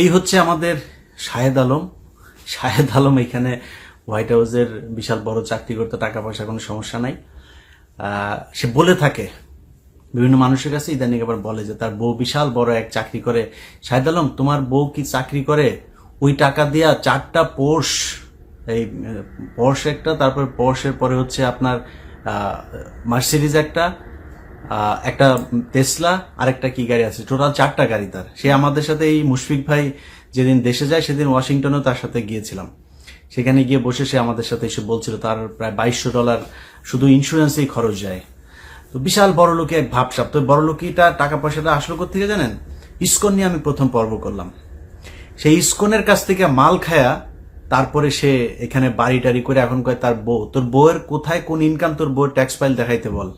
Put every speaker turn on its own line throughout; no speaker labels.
এই হচ্ছে আমাদের শাহেদ আলম। শাহেদ আলম এখানে হোয়াইট হাউসের বিশাল বড় চাকরি করতে টাকা পয়সা কোনো সমস্যা নাই। সে বলে থাকে, বিভিন্ন মানুষের কাছে ইদানিং আবার বলে যে তার বউ বিশাল বড় এক চাকরি করে। শাহেদ আলম, তোমার বউ কি চাকরি করে? ওই টাকা দিয়া চারটা পোর্শ এই পোর্শ একটা, তারপর পোর্শের পরে হচ্ছে আপনার মার্সিডিজ একটা একটা টেসলা আর একটা কি গাড়ি আছে? টোটাল চারটা গাড়ি তার। সে আমাদের সাথে এই মুশফিক ভাই যেদিন দেশে যায়, সেদিন ওয়াশিংটনেও তার সাথে গিয়েছিলাম। সেখানে গিয়ে বসে সে আমাদের সাথে এসে বলছিল, তার প্রায় বাইশশো ডলার শুধু ইন্স্যুরেন্সেই খরচ যায়। তো বিশাল বড় লোকে এক ভাবসাব। তো বড় লোকিটা টাকা পয়সাটা আসলো থেকে জানেন? ইস্কন নিয়ে আমি প্রথম পর্ব করলাম। সেই ইস্কনের কাছ থেকে মাল খায়া তারপরে সে এখানে বাড়ি টাড়ি করে এখন কয় তার বউ। তোর বউয়ের কোথায় কোন ইনকাম তোর বউয়ের ট্যাক্স ফাইল দেখাইতে বল।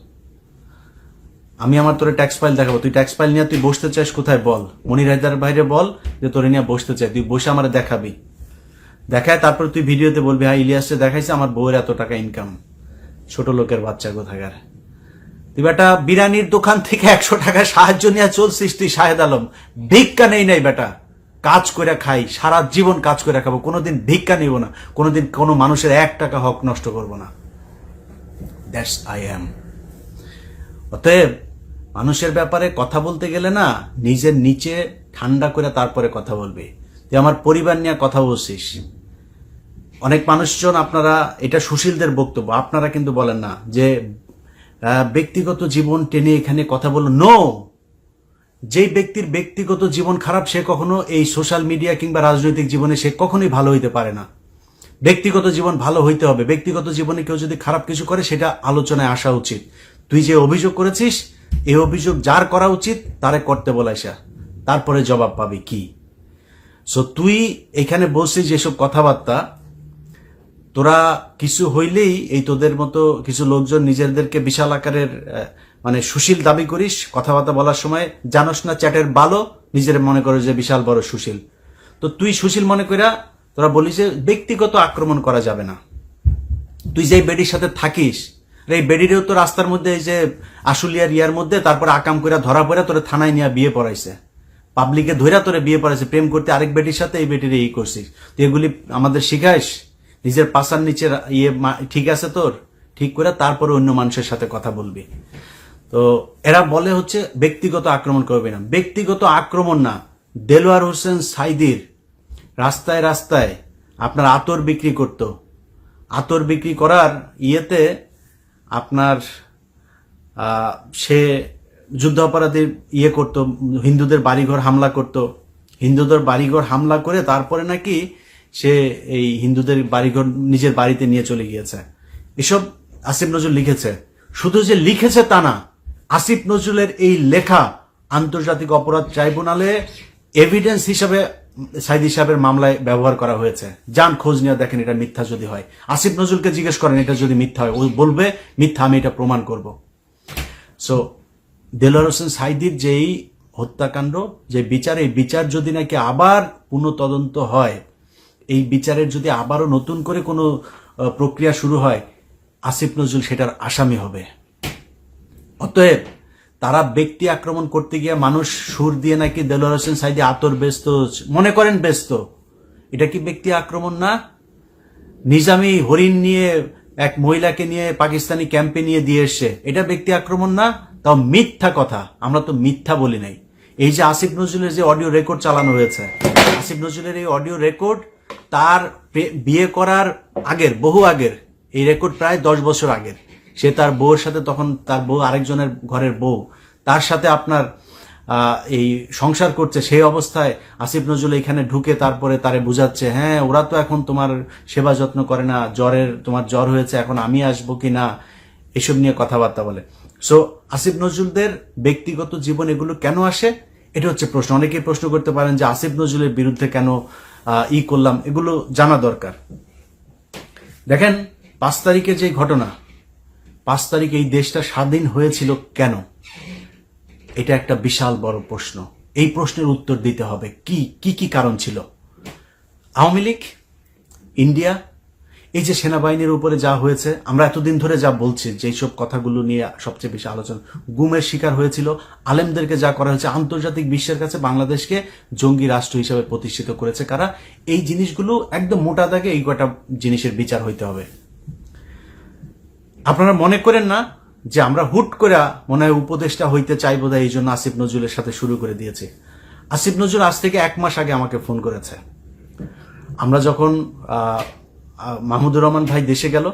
আমি আমার তোর ট্যাক্স ফাইল দেখাবো। তুই ট্যাক্স ফাইল নিয়ে তুই বসতে চাস কোথায় বল? মনির হায়দার বাইরে বল যে তোরে নিয়ে বসতে চাই। তুই বসে আমার দেখাবি। দেখায় তারপর তুই ভিডিওতে বলবি হ্যাঁ ইলিয়াসে দেখাইছে আমার বউয়ের এত টাকা ইনকাম ছোট লোকের বাচ্চা কোথাকার? তুই বেটা বিরিয়ানির দোকান থেকে একশো টাকা সাহায্য নিয়ে চলছিস তুই, শাহেদ আলম। ভিক্ষা নেই নাই বেটা। কাজ করে খাই, সারা জীবন কাজ করে খাব। কোনোদিন ভিক্ষা নিব না। কোনোদিন কোনো মানুষের এক টাকা হক নষ্ট করব না। দ্যাটস আই অ্যাম অতএব মানুষের ব্যাপারে কথা বলতে গেলে না, নিজের নিচে ঠান্ডা করে তারপরে কথা বলবে। তুই আমার পরিবার নিয়ে কথা বলছিস। অনেক মানুষজন আপনারা, এটা সুশীলদের বক্তব্য, আপনারা কিন্তু বলেন না যে ব্যক্তিগত জীবন টেনে এখানে কথা বলো নো যেই ব্যক্তির ব্যক্তিগত জীবন খারাপ, সে কখনো এই সোশ্যাল মিডিয়া কিংবা রাজনৈতিক জীবনে সে কখনোই ভালো হইতে পারে না। ব্যক্তিগত জীবন ভালো হইতে হবে। ব্যক্তিগত জীবনে কেউ যদি খারাপ কিছু করে, সেটা আলোচনায় আসা উচিত। তুই যে অভিযোগ করেছিস এই অভিযোগ যার করা উচিত, তারে করতে বলাইসা তারপরে জবাব পাবি কি। সো তুই এখানে বলছিস যেসব কথাবার্তা, তোরা কিছু হইলেই এই তোদের মতো কিছু লোকজন নিজেদেরকে বিশাল আকারের মানে সুশীল দাবি করিস, কথাবার্তা বলার সময় জানোস না চ্যাটের ভালো নিজের মনে করো যে বিশাল বড় সুশীল। তো তুই সুশীল মনে কইরা তোরা বলিস যে ব্যক্তিগত আক্রমণ করা যাবে না। তুই যে বেডির সাথে থাকিস এই বেডিরেও তো রাস্তার মধ্যে এই যে আশুলিয়ার ইয়ার মধ্যে তারপরে আকাম কইরা ধরা পড়ে তোরে থানায় নিয়ে বিয়ে পড়াইছে। পাবলিকে ধইরা তোরে বিয়ে পড়াইছে, প্রেম করতে আরেক বেটির সাথে এই বেটির এই করছিস। তুই এগুলি আমাদের শিখাইস? নিজের পাশার নিচে ইয়ে ঠিক আছে তোর? ঠিক করে তারপরে অন্য মানুষের সাথে কথা বলবি। তো এরা বলে হচ্ছে ব্যক্তিগত আক্রমণ করবে না। ব্যক্তিগত আক্রমণ না। দেলোয়ার হোসেন সাইদির রাস্তায় রাস্তায় আপনার আতর বিক্রি করত। আতর বিক্রি করার ইয়েতে আপনার সে যুদ্ধাপরাধীর ইয়ে করতো, হিন্দুদের বাড়িঘর হামলা করত। হিন্দুদের বাড়িঘর হামলা করে তারপরে নাকি সে এই হিন্দুদের বাড়িঘর নিজের বাড়িতে নিয়ে চলে গিয়েছে। এসব আসিফ নজরুল লিখেছে। শুধু যে লিখেছে তা না, আসিফ নজরুলের এই লেখা, আন্তর্জাতিক অপরাধ ট্রাইব্যুনালে এভিডেন্স হিসাবে সাইদি সাহেবের মামলায় ব্যবহার করা হয়েছে। যান, খোঁজ নিয়ে দেখেন, এটা মিথ্যা যদি হয়। আসিফ নজরুলকে জিজ্ঞেস করেন, এটা যদি মিথ্যা হয়, ও বলবে, মিথ্যা, আমি এটা প্রমাণ করব। সো দেলোয়ার হোসেন সাইদির যেই হত্যাকাণ্ড, যে বিচার, এই বিচার যদি নাকি আবার পুনঃ তদন্ত হয়, এই বিচারের যদি আবারও নতুন করে কোনো প্রক্রিয়া শুরু হয়, আসিফ নজরুল সেটার আসামি হবে। অতএব তারা ব্যক্তি আক্রমণ করতে গিয়ে মানুষ সুর দিয়ে নাকি দেলোয়ার হোসেন সাইদি আতর ব্যস্ত মনে করেন ব্যস্ত। এটা কি ব্যক্তি আক্রমণ না? নিজামি হরিণ নিয়ে এক মহিলাকে নিয়ে পাকিস্তানি ক্যাম্পে নিয়ে দিয়ে এসছে এটা ব্যক্তি আক্রমণ না? তাও মিথ্যা কথা। আমরা তো মিথ্যা বলি নাই। এই যে আসিফ নজরুলের যে অডিও রেকর্ড চালানো হয়েছে, আসিফ নজরুলের এই অডিও রেকর্ড তার বিয়ে করার আগের, বহু আগের, এই রেকর্ড প্রায় দশ বছর আগের। সে তার বউয়ের সাথে তখন তার বউ আরেকজনের ঘরের বউ। তার সাথে আপনার এই সংসার করছে, সেই অবস্থায় আসিফ নজরুল এখানে ঢুকে তারপরে তারে বুঝাচ্ছে হ্যাঁ ওরা তো এখন তোমার সেবা যত্ন করে না, জ্বরের, তোমার জ্বর হয়েছে, এখন আমি আসব কি না? এসব নিয়ে কথাবার্তা বলে। সো আসিফ নজরুলদের ব্যক্তিগত জীবন এগুলো কেন আসে? এটা হচ্ছে প্রশ্ন। অনেকেই প্রশ্ন করতে পারেন যে আসিফ নজরুলের বিরুদ্ধে কেন ই করলাম, এগুলো জানা দরকার। দেখেন, পাঁচ তারিখে যে ঘটনা পাঁচ তারিখে এই দেশটা স্বাধীন হয়েছিল কেন? এটা একটা বিশাল বড় প্রশ্ন। এই প্রশ্নের উত্তর দিতে হবে। কি কি কি কারণ ছিল? আওয়ামী লীগ, ইন্ডিয়া, এই যে সেনাবাহিনীর উপরে যা হয়েছে, আমরা এতদিন ধরে যা বলছি, যে সব কথাগুলো নিয়ে সবচেয়ে বেশি আলোচনা, গুমের শিকার হয়েছিল, আলেমদেরকে যা করা হয়েছে, আন্তর্জাতিক বিশ্বের কাছে বাংলাদেশকে জঙ্গি রাষ্ট্র হিসেবে প্রতিষ্ঠিত করেছে কারা? এই জিনিসগুলো একদম মোটা দাগে এই কটা জিনিসের বিচার হইতে হবে। আপনারা মনে করেন না যে আমরা হুট করে মনে হয় উপদেশটা হইতে চাই বোধহয় এই জন্য আসিফ নজরুলের সাথে শুরু করে দিয়েছি। আসিফ নজরুল আজ থেকে এক মাস আগে আমাকে ফোন করেছে। আমরা যখন মাহমুদুর রহমান ভাই দেশে গেল,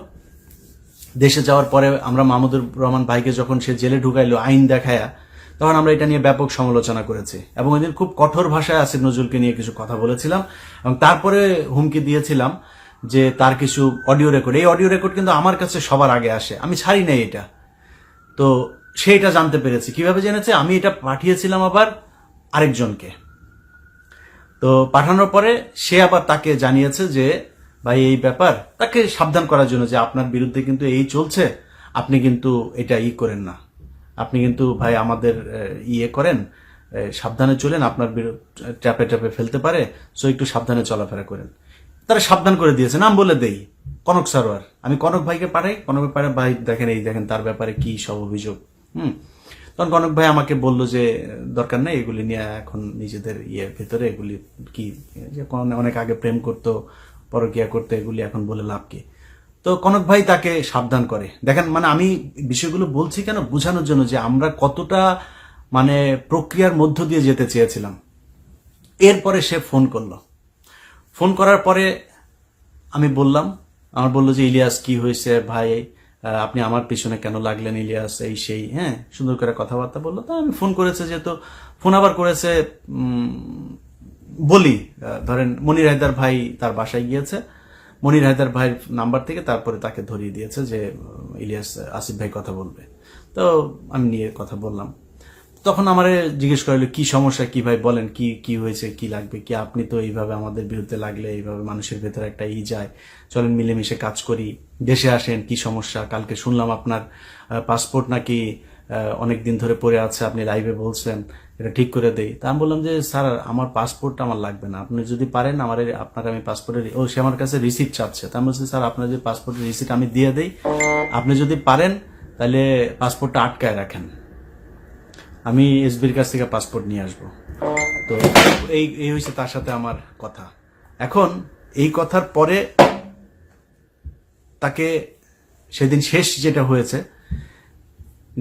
দেশে যাওয়ার পরে আমরা মাহমুদুর রহমান ভাইকে যখন সে জেলে ঢুকাইলো আইন দেখায়া, তখন আমরা এটা নিয়ে ব্যাপক সমালোচনা করেছি এবং এদিন খুব কঠোর ভাষায় আসিফ নজরুলকে নিয়ে কিছু কথা বলেছিলাম এবং তারপরে হুমকি দিয়েছিলাম যে তার কিছু অডিও রেকর্ড এই অডিও রেকর্ড কিন্তু আমার কাছে সবার আগে আসে। আমি ছাড়ি নাই এটা। তো সে এটা জানতে পেরেছি। কীভাবে জেনেছে? আমি এটা পাঠিয়েছিলাম আবার আরেকজনকে। তো পাঠানোর পরে সে আবার তাকে জানিয়েছে যে, ভাই, এই ব্যাপার। তাকে সাবধান করার জন্য যে আপনার বিরুদ্ধে কিন্তু এই চলছে, আপনি কিন্তু এটা ই করেন না। আপনি কিন্তু, ভাই, আমাদের ইয়ে করেন। সাবধানে চলেন। আপনার ট্যাপে ট্যাপে ফেলতে পারে। সো, একটু সাবধানে চলাফেরা করেন। তারা সাবধান করে দিয়েছে। নাম বলে দেই, কনক সারোয়ার। আমি কনক ভাইকে পাঠাই, কনক ভাই ভাই, দেখেন এই, দেখেন তার ব্যাপারে কি সব অভিযোগ, হুম? তখন কনক ভাই আমাকে বলল যে, দরকার নেই, এগুলি নিয়ে এখন নিজেদের ইয়ের ভেতরে, এগুলি কি, যে অনেক আগে প্রেম করতো, পরকিয়া করতো, এগুলি এখন বলে লাভ কি? তো কনক ভাই তাকে সাবধান করে। দেখেন মানে আমি বিষয়গুলো বলছি কেন? বোঝানোর জন্য যে আমরা কতটা মানে প্রক্রিয়ার মধ্য দিয়ে যেতে চেয়েছিলাম। এরপরে সে ফোন করল। ফোন করার পরে আমি বললাম, আমার বলল যে, ইলিয়াস, কি হয়েছে ভাই? আপনি আমার পিছনে কেন লাগলেন ইলিয়াস? এই সেই হ্যাঁ? সুন্দর করে কথাবার্তা বলল। তো আমি ফোন করেছে যেহেতু, ফোন আবার করেছে বলি। ধরেন মনির হায়দার ভাই তার বাসায় গিয়েছে। মনির হায়দার ভাইয়ের নাম্বার থেকে তারপরে তাকে ধরিয়ে দিয়েছে যে, ইলিয়াস, আসিফ ভাই কথা বলবে। তো আমি নিয়ে কথা বললাম। তখন আমার জিজ্ঞেস করল কি সমস্যা? কি ভাই? বলেন, কি কি হয়েছে? কি লাগবে? কি আপনি তো এইভাবে আমাদের বিরুদ্ধে লাগলে এইভাবে মানুষের ভেতরে একটা ই যায়। চলেন মিলেমিশে কাজ করি। দেশে আসেন, কি সমস্যা? কালকে শুনলাম আপনার পাসপোর্ট নাকি অনেক দিন ধরে পড়ে আছে, আপনি লাইভে বলছেন, এটা ঠিক করে দেই। তা আমি বললাম যে, স্যার, আমার পাসপোর্টটা আমার লাগবে না। আপনি যদি পারেন, আমার আপনার আমি পাসপোর্টের ও, সে আমার কাছে রিসিপ্ট চাচ্ছে। তা আমি বলছি, স্যার, আপনার যে পাসপোর্টের রিসিপ্ট আমি দিয়ে দেই। আপনি যদি পারেন, তাহলে পাসপোর্টটা আটকায় রাখেন। আমি এসবির কাছ থেকে পাসপোর্ট নিয়ে আসব। তো এই এই হয়েছে তার সাথে আমার কথা। এখন এই কথার পরে তাকে সেদিন শেষ যেটা হয়েছে,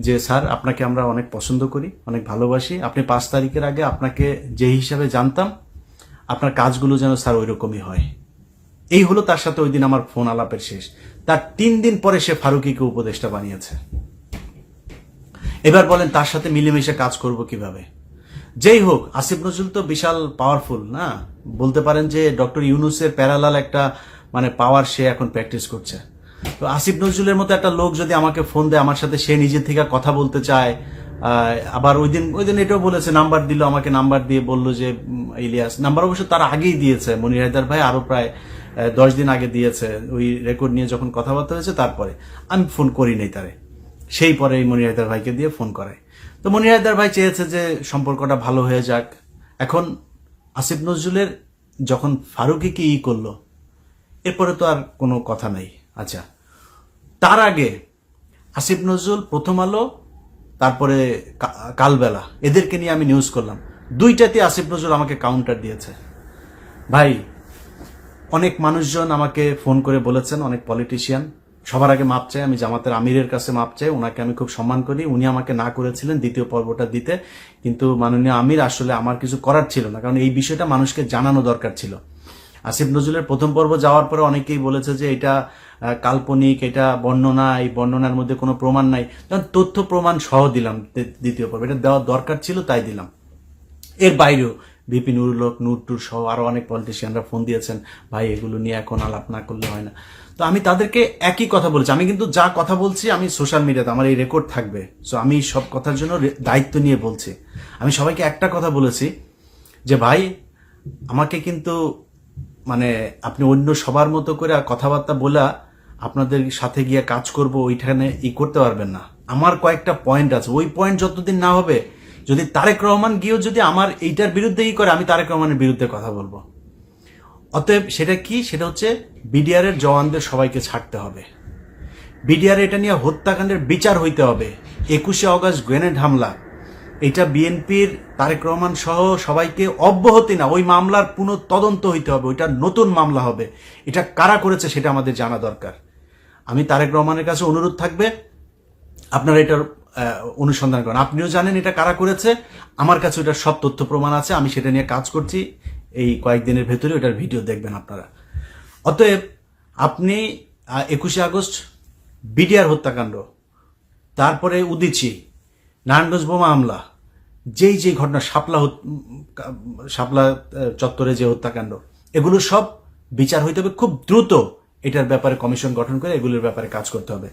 যে স্যার, আপনাকে আমরা অনেক পছন্দ করি, অনেক ভালোবাসি। আপনি পাঁচ তারিখের আগে আপনাকে যে হিসাবে জানতাম, আপনার কাজগুলো যেন স্যার ওই রকমই হয়। এই হলো তার সাথে ওই দিন আমার ফোন আলাপের শেষ। তার তিন দিন পরে সে ফারুকিকে উপদেষ্টা বানিয়েছে। এবার বলেন তার সাথে মিলেমিশে কাজ করব কীভাবে? যেই হোক, আসিফ নজরুল তো বিশাল পাওয়ারফুল না? বলতে পারেন যে ডক্টর ইউনুসের প্যারালাল একটা মানে পাওয়ার সে এখন প্র্যাকটিস করছে। তো আসিফ নজরুলের মতো একটা লোক যদি আমাকে ফোন দেয়, আমার সাথে সে নিজে থেকে কথা বলতে চায় আবার ওই দিন ওই দিন এটাও বলেছে নাম্বার দিল, আমাকে নাম্বার দিয়ে বলল যে ইলিয়াস নাম্বার অবশ্য তার আগেই দিয়েছে, মনির হায়দার ভাই আরও প্রায় দশ দিন আগে দিয়েছে, ওই রেকর্ড নিয়ে যখন কথাবার্তা হয়েছে, তারপরে। আমি ফোন করি নাই তারে। সেই পরে এই মনির হায়দার ভাইকে দিয়ে ফোন করে। তো মনির হায়দার ভাই চেয়েছে যে সম্পর্কটা ভালো হয়ে যাক। এখন আসিফ নজরুলের যখন ফারুকিকে ই করল, এরপরে তো আর কোনো কথা নাই। আচ্ছা তার আগে আসিফ নজরুল প্রথম আলো, তারপরে কালবেলা, এদেরকে নিয়ে আমি নিউজ করলাম। দুইটাতে আসিফ নজরুল আমাকে কাউন্টার দিয়েছে। ভাই, অনেক মানুষজন আমাকে ফোন করে বলেছেন, অনেক পলিটিশিয়ান সবার আগে মাপ চাই, আমি জামাতের আমিরের কাছে মাপ চাই, ওনাকে আমি খুব সম্মান করি। উনি আমাকে না করেছিলেন দ্বিতীয় পর্বটা দিতে, কিন্তু মাননীয় আমির আসলে আমার কিছু করার ছিল না, কারণ এই বিষয়টা মানুষকে জানানো দরকার ছিল। আসিফ নজরুলের প্রথম পর্ব যাওয়ার পরে অনেকেই বলেছে যে এটা কাল্পনিক, এটা বর্ণনা, এই বর্ণনার মধ্যে কোনো প্রমাণ নাই। তখন তথ্য প্রমাণ সহ দিলাম দ্বিতীয় পর্ব। এটা দেওয়া দরকার ছিল, তাই দিলাম। এর বাইরেও বিপিন উরুলক নূর টুর সহ আরও অনেক পলিটিশিয়ানরা ফোন দিয়েছেন, ভাই, এগুলো নিয়ে এখন আলাপ না করলে হয় না। তো আমি তাদেরকে একই কথা বলছি। আমি কিন্তু যা কথা বলছি, আমি সোশ্যাল মিডিয়াতে আমার এই রেকর্ড থাকবে। সো আমি সব কথার জন্য দায়িত্ব নিয়ে বলছি। আমি সবাইকে একটা কথা বলেছি যে, ভাই, আমাকে কিন্তু মানে আপনি অন্য সবার মতো করে কথাবার্তা বলা, আপনাদের সাথে গিয়ে কাজ করব, ওইখানে ই করতে পারবেন না। আমার কয়েকটা পয়েন্ট আছে। ওই পয়েন্ট যতদিন না হবে যদি তারেক রহমান গিয়েও যদি আমার এইটার বিরুদ্ধে ই করে, আমি তারেক রহমানের বিরুদ্ধে কথা বলব। অতএব সেটা কি? সেটা হচ্ছে বিডিআর এর জওয়ানদের সবাইকে ছাড়তে হবে। বিডিআর এটা নিয়ে হত্যাকাণ্ডের বিচার হইতে হবে। একুশে অগস্ট গ্রেনেড হামলা। এটা বিএনপির তারেক রহমান সহ সবাইকে অব্যাহতি না, ওই মামলার পুনঃ তদন্ত হইতে হবে, ওইটা নতুন মামলা হবে। এটা কারা করেছে সেটা আমাদের জানা দরকার। আমি তারেক রহমানের কাছে অনুরোধ থাকবে, আপনারা এটার অনুসন্ধান করেন। আপনিও জানেন এটা কারা করেছে? আমার কাছে ওটার সব তথ্য প্রমাণ আছে, আমি সেটা নিয়ে কাজ করছি। এই কয়েকদিনের ভেতরে ওটার ভিডিও দেখবেন আপনারা। অতএব আপনি একুশে আগস্ট, বিডিআর হত্যাকাণ্ড, তারপরে উদিচি, নারায়ণগঞ্জ বোমা হামলা, যেই যেই ঘটনা, শাপলা শাপলা চত্বরে যে হত্যাকাণ্ড, এগুলো সব বিচার হইতে হবে। খুব দ্রুত এটার ব্যাপারে কমিশন গঠন করে এগুলোর ব্যাপারে কাজ করতে হবে।